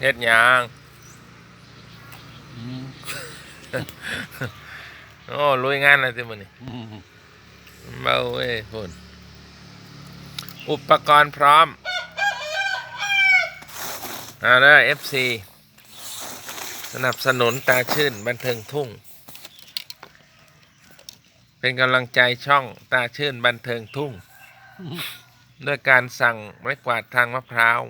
เฮ็ดหยังอืมโอ้ลุยงานอะไรติมื้อนี้อืมเบาเว้ยพุ่นอุปกรณ์พร้อมเอาเด้อ FC สนับสนุนตาชื่นบันเทิงทุ่ง เป็นกำลังใจช่องตาชื่นบันเทิงทุ่ง ด้วยการสั่งไม้กวาดทางมะพร้าว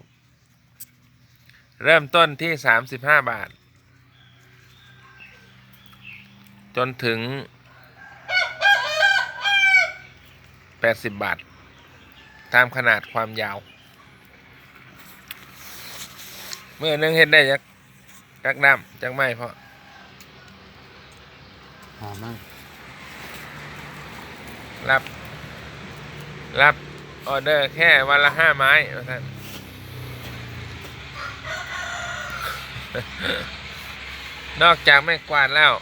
เริ่มต้นที่ 35 บาท จนถึง 80 บาท ตามขนาดความยาว เมื่อนึงเฮ็ดได้จักจักน้ำจักไม่เพราะหามั่งรับ รับออเดอร์แค่วันละห้าไม้ว่าท่าน นอกจากไม่กวาดแล้ว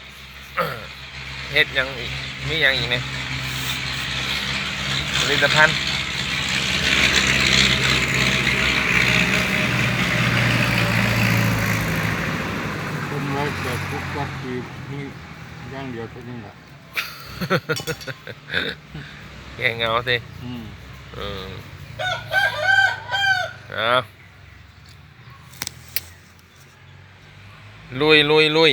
เฮ็ดหยังอีกมีหยังอีกเนี่ยผลิตภัณฑ์คนไว้เกิดทุกวัดปีนี่อย่างเดียวเท่านี้แหละแกงเงาสิอืมเออเอา ลุยลุยลุย